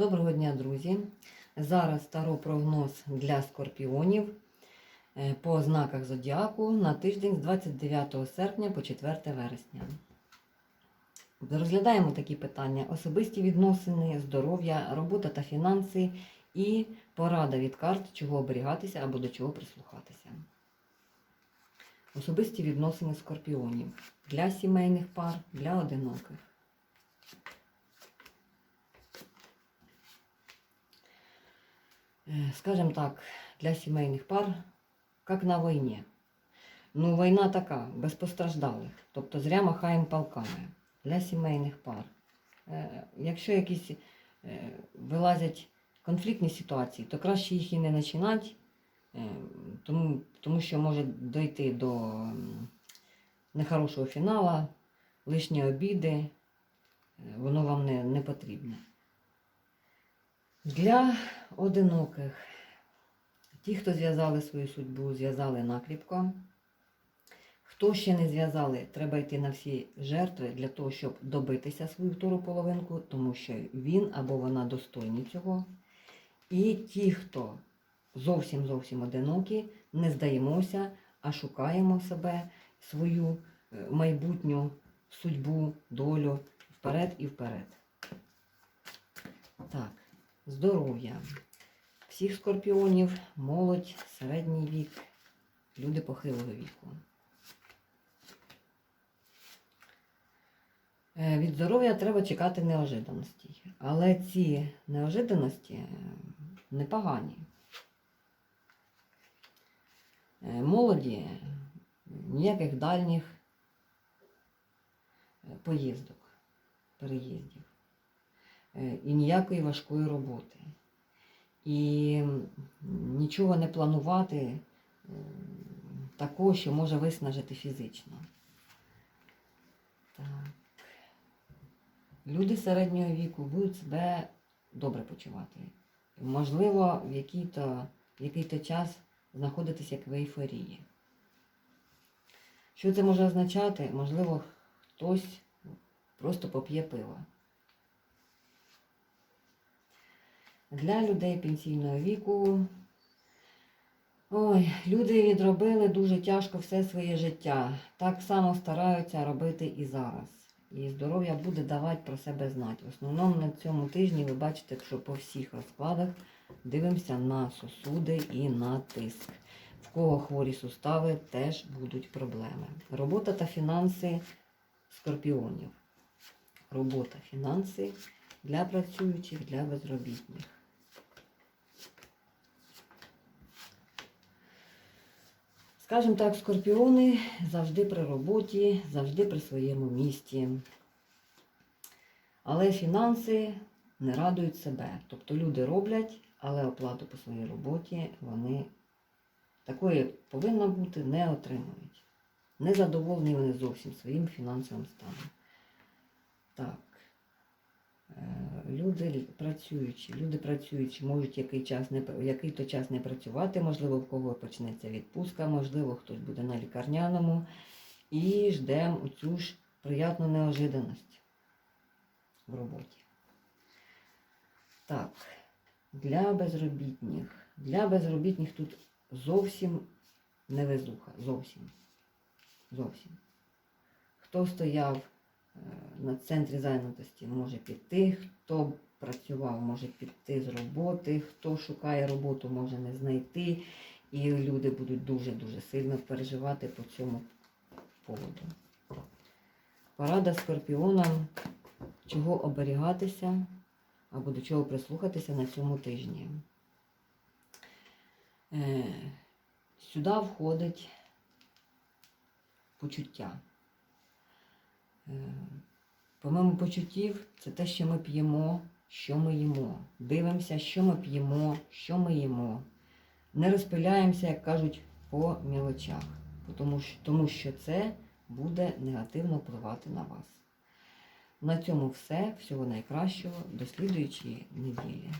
Доброго дня, друзі! Зараз старопрогноз для скорпіонів е, по знаках зодіаку на тиждень з 29 серпня по 4 вересня. Розглядаємо такі питання: особисті відносини, здоров'я, робота та фінанси і порада від карт, чого оберігатися або до чого прислухатися. Особисті відносини скорпіонів для сімейних пар, для одиноких. Скажем так, для сімейних пар, як на війні. Ну, війна така, без постраждалих. Тобто зря махаємо палками для сімейних пар. Е, Якщо якісь е, вилазять конфліктні ситуації, то краще їх і не починати, е, тому, тому що може дойти до нехорошого фіналу, лишні обіди, е, воно вам не, не потрібне. Для одиноких, ті, хто зв'язали свою судьбу, зв'язали накріпко. Хто ще не зв'язали, треба йти на всі жертви для того, щоб добитися свою втору половинку, тому що він або вона достойні цього. І ті, хто зовсім зовсім одинокі, не здаємося, а шукаємо себе, свою е, майбутню судьбу, долю вперед і вперед. Так, здоров'я. Всіх скорпіонів, молодь, середній вік, люди похилого віку. Е, Від здоров'я треба чекати неожиданостей. Але ці неожиданості е, непогані. Е, Молоді ніяких дальніх поїздок, переїздів і ніякої важкої роботи. І нічого не планувати е, такого, що може виснажити фізично. Так. Люди середнього віку будуть себе добре почувати. Можливо, в який-то в який-то час знаходитися як в ейфорії. Що це може означати? Можливо, хтось просто поп'є пиво. Для людей пенсійного віку. Ой, люди відробили дуже тяжко все своє життя. Так само стараються робити і зараз. І здоров'я буде давати про себе знати. В основному на цьому тижні ви бачите, що по всіх розкладах дивимося на сосуди і на тиск. В кого хворі сустави теж будуть проблеми. Робота та фінанси скорпіонів. Робота, фінанси для працюючих, для безробітних. Скажімо так, скорпіони завжди при роботі, завжди при своєму місці. Але фінанси не радують себе. Тобто люди роблять, але оплату по своїй роботі вони такої як повинна бути, не отримують. Незадоволені вони зовсім своїм фінансовим станом. Так. Е, Люди працюючі, люди працюючі можуть який час не який то час не працювати, можливо, в кого почнеться відпустка, можливо, хтось буде на лікарняному. І ждемо цю ж приятну неожиданість в роботі. Так, для безробітних. Для безробітних тут зовсім невезуха. Зовсім. Зовсім. Хто стояв на центрі зайнятості може піти, хто працював, може піти з роботи, хто шукає роботу, може не знайти. І люди будуть дуже-дуже сильно переживати по цьому поводу. Порада скорпіонам, чого оберігатися або до чого прислухатися на цьому тижні. Е, Сюди входить почуття. Помимо почуттів, це те, що ми п'ємо, що ми їмо. Дивимося, що ми п'ємо, що ми їмо. Не розпиляємося, як кажуть, по мілочах, тому що це буде негативно впливати на вас. На цьому все. Всього найкращого. До слідуючої неділі.